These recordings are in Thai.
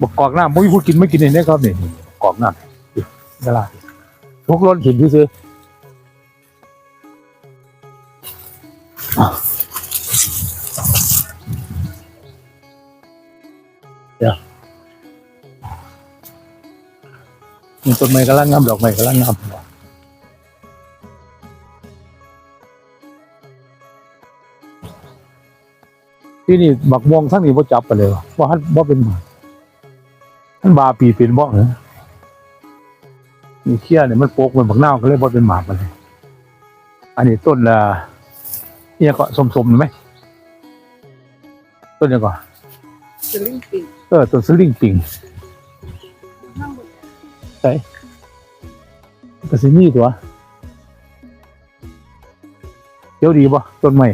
บอกกอกน้ำมุ้ยพูดกินไม่กินเองได้ครับนี่กอกน้ำเวลาทุกร้นถิ่นที่ซื้อเดี๋ยวนี่ต้นไม้กำลังงามดอกไม้กำลังงามที่นี่บักม่วงทั้งนี้บ่จับไปเลยว่าฮันบ่าเป็นหมา ท่านบาปีเป็นบ่เหรอมีเขี้ยเนี่ยมันโปกมันบักนาวก็เลยบ่เป็นหมาไปเลยอันนี้ต้นละเนี่ยก็สมๆเห็นไหมต้นเนี่ยก็สลิงปิงเออต้นสลิงปิงข้างบนก็สิมีตัวเดี๋ยวดีบ่ต้นใหม่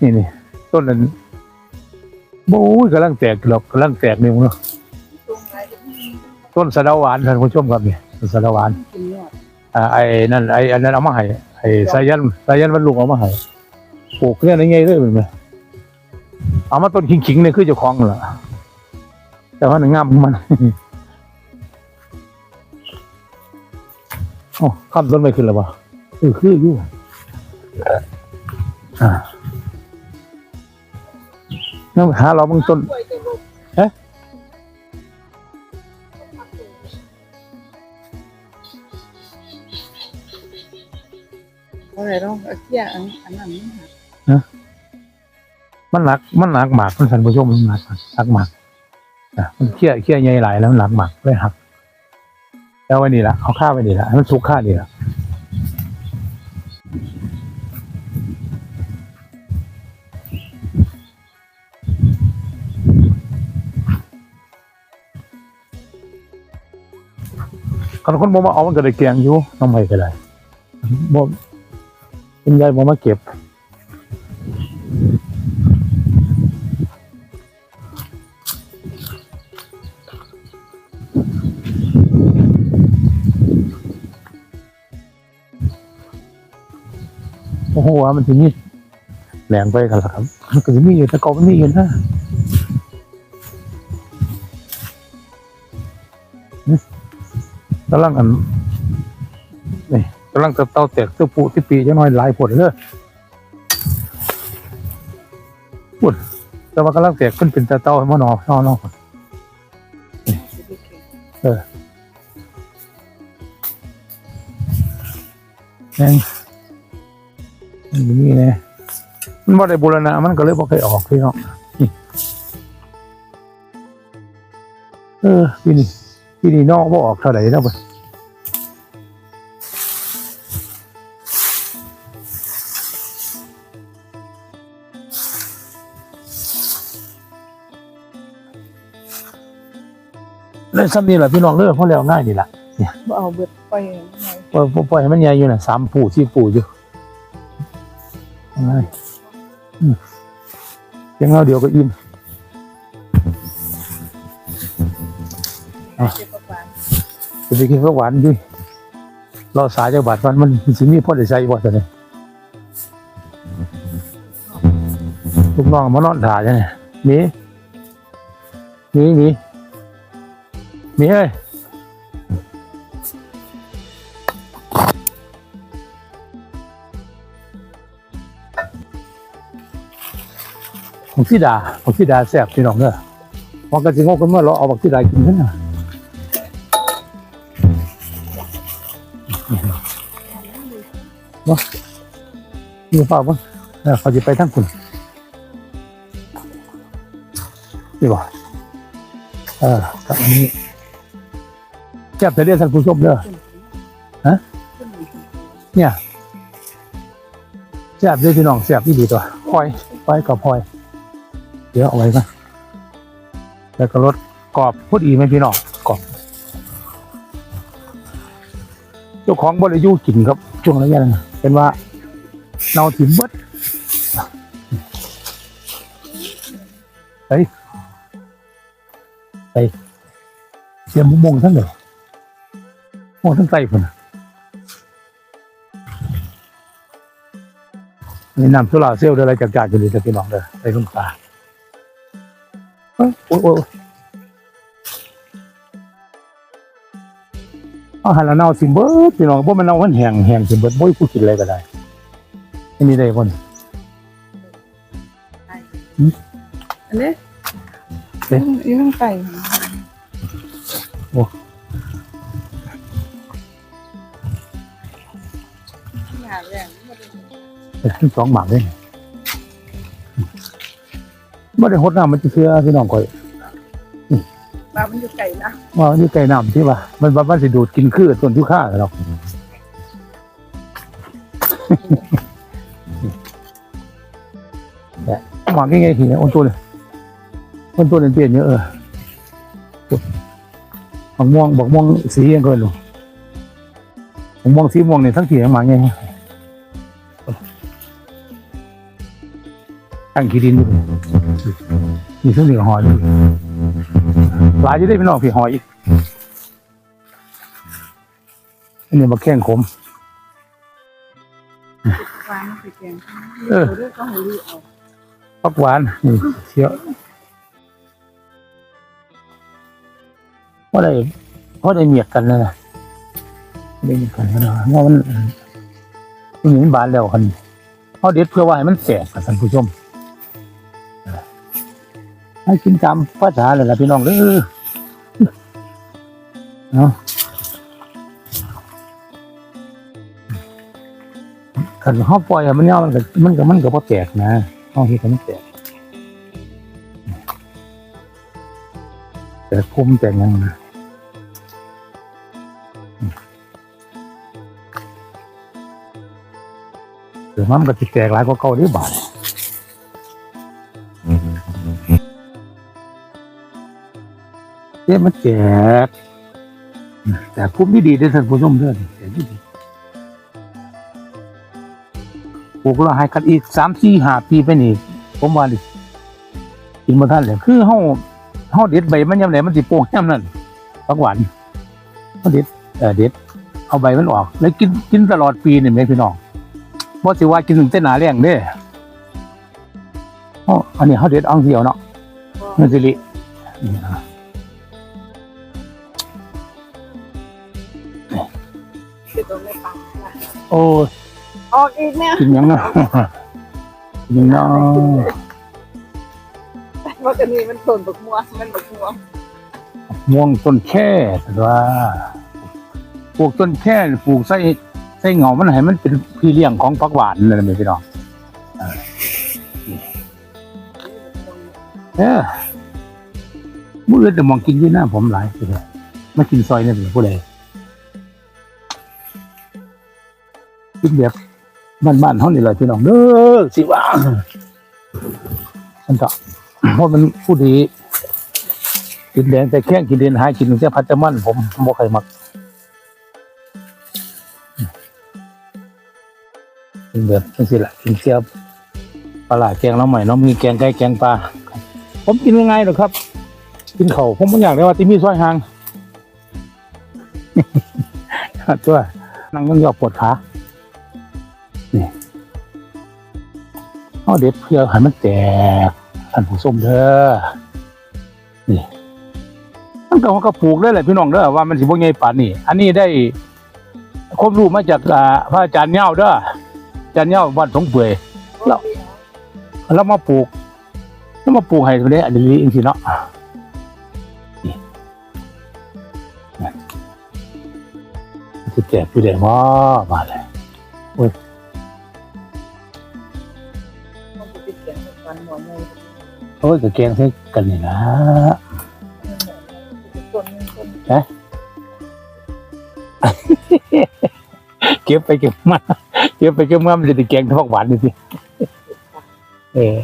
นี่นี่ต้นนั้นโอ้ยกำลังแตกหรอกกำลังแตกเนี่ยมึงเนาะตรงไหน ต้นสะเดาหวานท่านผู้ชมครับนี่ต้นสะเดาหวานกินยอดอ่าไอ้นั่นไอ้อันนั้นเอามาให้ไอ้สายันสายันวันลุงเอามาให้ปลูกเนี่ยในไงเลยเป็นไหมเอามาต้นขิงๆเนี่ยคือเจ้าของเหรอแต่ว่าหนึ่งงามของมันโอ้ข้ามต้นไม่ขึ้นหรอวะเออคืออยู่อ่านั่นหาเราเบางต้นกล้วยจะลูกเอ๊ะ อะไรต้องเอาเกี้ยอันอันนั้นนี่ค่ะมันหนักมันหนักหมากมันสันผู้ชมมันหนักหนักหมากอะมันเขี้ยเขี้ยใหญ่หลายแล้วหนักหมากเลยหักแล้วไว้นี่ละเอาข้าวไว้นี่ละมันสุกข้าวนี่ละคนคนบ่มาเอามันก็ได้แกงอยู่น้องไผ่ก็ได้บ่ เป็นยายบ่มาเก็บ โอ้โหมันถึงนี่แหลงไปกันละครับมันก็จะมีอยู่ต่เก่ามันมีอยู่นะกำลังอัน กำลังเติบโตแตกเสื้อปูที่ปีจะน้อยหลายผลเลยปุ่นแต่ว่ากำลังแตกขึ้นเป็นตะเตาให้มันนอนนอนนอนเก็บแม่งมันอยู่นี่แน่มันบ่ได้บูรณะมันก็เลยบ่เคยออกพี่น้องเออพี่นี่พี่นี่นอกบ่ออกเท่าไหร่แล้วบ่เลย ซ้ำนี่แหละพี่น้องเลิกเพราะแล้วง่ายนี่แหละบ่เอาเบิดปล่อยไว้ปล่อยปล่อยให้มันใหญ่อยู่น่ะสามปูสี่ปูอยู่อะไรอืมเพียังเอาเดียวก็อิ่ม อะ เก็บประมาณจะไปกินข้าวหวานดิรอสายจังหวัดมันมันสิมีพ่อได้ใส่บ่ตัวนี้ลูกน้องมานอนถ่ายจังไงมีมีมีมี มีเอ้ยบักซีดาบักซีดาแซ่บพี่น้องเด้อพอกระสิงกกันเมื่อเราเอาบักซีดากินกันนะมีเปล่าบ้างเออเขาจะไปทั้งคุณนี่บ่เออกับอันนี้ แซ่บแต่เรียกท่านผู้ชมเด้อฮะเนี่ยแซ่บด้วยพี่น้องแซ่บที่ดีตัวพลอยพลอยกับพลอย เดี๋ยวเอาไว้ก่อนแล้วก็รสกรอบพูดอีไหมพี่น้องกรอบเจ้าของบริยูกินครับช่วงระยะนั้นน่ะเป็นว่าเนาถิ่มเบิดไปไปเสียมมงทั้งเลย โอ้ทั้นไส้พุ่นนี่นำสุราเซลล์อะไรจากจากอยู่เลยจะกพี่น้องเด้อไปลงตาโอ้โอ้อาหารเน่าสิเบิดพี่น้องพบ่มันเน่ามันแห้งแห้งสิเบิดบ่ยกูกินอะไรก็ได้ไม่นี้ได้บ่นอันนี้เอ๊ะยังไก่โอ้ หน้าแรงบ่ได้เป็นทั้งสองหมากเลยบ่ได้หดน้ำมันจะเชื่อพี่น้องก่อยว่ามันอยู่ไกลนะว่ามันอยู่ใกล้น้ำที่ว่ามันว่ามันสิดูดกินคือต้นทุค่าหรอกเนี่ยหมากง่ายๆทีเนี่ยอ้นตัวเลยอ้นตัวเลยเปลี่ยนเยอะเออบักม่วงบักม่วงสียังเกินหรอบักม่วงสีม่วงเนี่ยทั้งทีทั้งหมากไง ตั้งขี้ดินอยู่มีทั้งเหนือหอยอยู่หลายจะได้เป็นนอกพี่หอยอีกอันนี้มาแข้งขมวางไปแกงเออเรื่องก็ให้รีเอาปักหวานนี่เชียวเพราะได้เพราะได้เมียกกันนะนะได้เมียกกันนะว่ามันมันมันบานแล้วคันเขาเด็ดเพื่อว่าให้มันแสบกับท่านผู้ชม ให้กินตามภาษาเลยล่ะพี่น้องเด้อเอาะขันเขาปล่อยมันเนี่ยมันก็มันก็มันก็พอแตกนะห้องที่เขาไม่แตกแต่พุ่มแต่ยังนะเดี๋ยวมันก็จะแตกหลายกว่าเก่าที่บาท มันแตกแต่พุ่มที่ดีได้อท่านผู้ชมเพื่อแต่ที่ดีปลูกแล้วให้กันอีกสามสี่ห้าปีไปนี่ผมว่าดิกินมาท่านเลยคือเฮาเฮาเด็ดใบมันยามไหนมันสิโป่งยามนั้นผักหวานเฮาเด็ดเออเด็ด เอาใบมันออก แล้วกินกินตลอดปีนี่แม่พี่น้องบ่สิว่ากินถึงแต่หนาแล้งเด้เฮาอันนี้เฮาเด็ดเอังเดียวเนาะมันสิลิ โอ้ยออกอีกเนี่ยกินหยังเนาะกินหยังเนาะเพราะกันนี้มันต้นบักม่วงมันบักม่วงม่วงต้นแค่แต่ว่าปลูกต้นแค่ปลูกใส่ใส่เหงามันให้มันเป็นพี่เลี้ยงของผักหวานนั่นแหละแม่พี่น้องเออมื่ออื่นแต่มองกินอยี่หน้าผมหลายทีเดียวมากินซอยนี่เป็นผู้ใด กินแบบบ้านๆเท่านี้เลยพี่น้องเด้อสิว่าอันต่อเพราะมันผู้ดีกินแดงแต่แข้งกินเดนหายกินเสียพัดแต่มันผมบ่เคยมักกินแบบนี้สิละกินเสียปลาแกงน้ำใหม่น้องมีแกงไก่แกงปลาผมกินง่ายๆหรอกครับ กินเขาผมไม่อยากได้ว่าที่มีซอยหางตัวนั่งยังยอกปวดขา เอาเด็ดเพื่อให้มันแตกท่านผู้ชมเด้อนี่มันก็มันก็ปลูกได้แหละพี่น้องเด้อว่ามันสิบ่ใหญ่ป่านนี้อันนี้ได้ความรู้มาจากอาพระอาจารย์เหย้าเด้ออาจารย์เหย้าวัดสงเปื่อยแล้วแล้วมาปลูกแล้วมาปลูกให้ตัวนี้อันนี้จริงๆเนาะนี่จะแจกผู้ใดมามาเลย มันจะเป็นแกงกันหัวเนยโอ้ยกับแกงใส่กันนี่นะต้นนึงต้นเก็บไปเก็บมาเก็บไปเก็บมามันจะได้แกงทอดหวานดูสิเออ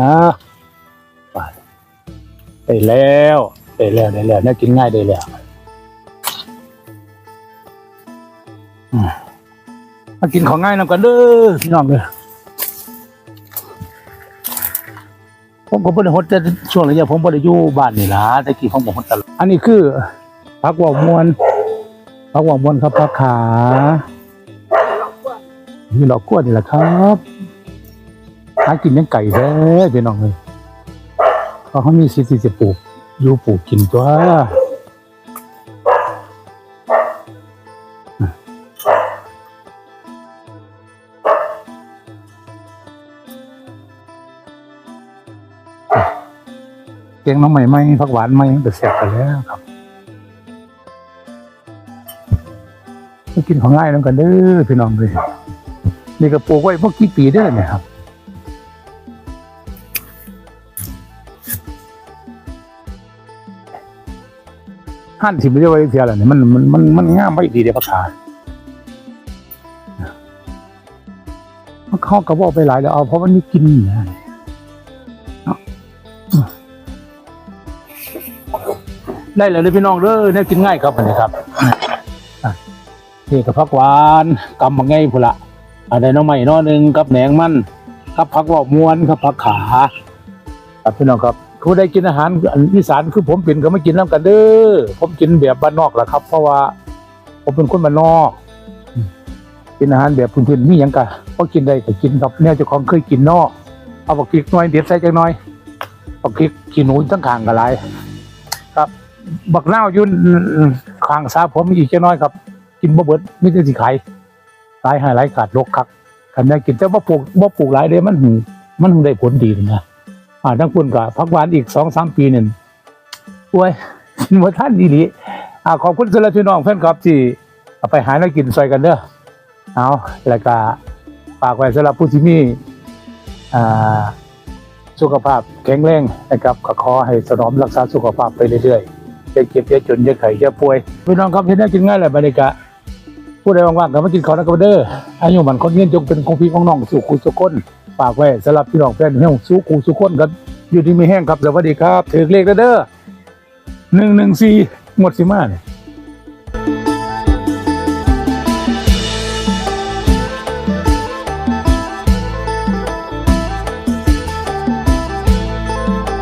อะไปได้แล้วได้แล้วได้แล้วน่ากินง่ายได้แล้วอืมมากินของง่ายนำกันเด้อพี่น้องเด้อ ผมก็บ่ได้ฮดแต่ช่วงระยะผมบ่ได้อยู่บ้านนี่ล่ะแต่กี้ผมบ่ฮดตลอดอันนี้คือผักหว่าวมวนผักหว่าวมวนครับผักขานี่เรากล้วยนี่แหละครับหากินยังไก่แท้พี่น้องเลยเพราะเขามีสิทธิ์ที่จะปลูกอยู่ปลูกกินตัว งน้องใหม่ไหมผักหวานไหมก็แซ่บไปแล้วครับกินของง่ายน้ำกันเด้อพี่น้องเลยนี่ก็ปลูกไว้พวกกี่ปีเด้เนี่ยครับหั่นสิไม่ได้ไว้เสียแล้วเนี่ยมันมันมันมันงามไม่ดีเดี๋ยวพักขามันเข้ากับว่าไปหลายแล้วเอาเพราะมันไม่กินนะ ได้เลยเลยพี่น้องเด้อเนี่ยกินง่ายครับอันนี้ครับนี่กับผักหวานกำมาไงพุ่ละอะไรน้องใหม่น้อหนึ่งกับแหนงมันกับผักว่าม้วนกับผักขาครับพี่น้องครับผู้ใดกินอาหารอีสานคือผมเป็นก็ไม่กินน้ำกันเด้อผมกินแบบบ้านนอกแหละครับ เพราะว่า ผมเป็นคนบ้านนอกกินอาหารแบบพื้นๆมีหยังกะพอกินได้ก็กินครับแนวเจ้าของเคยกินนอกเอาบักพริกหน่อยเด็ดใส่จังหน่อยบักพริกขี้หนูทั้งขางกันหลายครั บักนาวยุ่นข้างซาผมอีกจังน้อยครับ กินบ่เบิดไมแต่ได้สิขายขายให้หลายขาดลกครับคันได้กินแต่บ่าปลูกบ่าปลูกหลายเด้มันหึมันหึได้ผลดีนะอ่าทั้งคุณกับพักหวานอีกสองสามปีหนึ่งป่วยกินว่าท่านดีหลีอ่าขอบคุณสำหรับพี่น้องเพื่อนครับที่เอาไปหาแล้วกินซอยกันเด้อเอาแล้วก็ฝากไว้สำหรับผู้ที่มีอ่าสุขภาพแข็งแรงนะครับก็ขอให้สนอมรักษาสุขภาพไปเรื่อยๆ จะเก็บจะจนจะไข่จะป่วยพี่น้องครับที่ได้กินง่ายแหละบรรยากาศผู้ใดว่างๆก็มากินข้าวนะกับเด้ออายุมันคนเงินจงเป็นของพี่ของน้องสู่คุณสุกคนฝากไว้สำหรับพี่น้องแฟนเฮงสู้คูสุขคนครับอยู่ที่ไม่แห้งครับสวัสดีครับถือเลขเด้อหนึ่งหนึ่งสี่หมดสิมาเนี่ย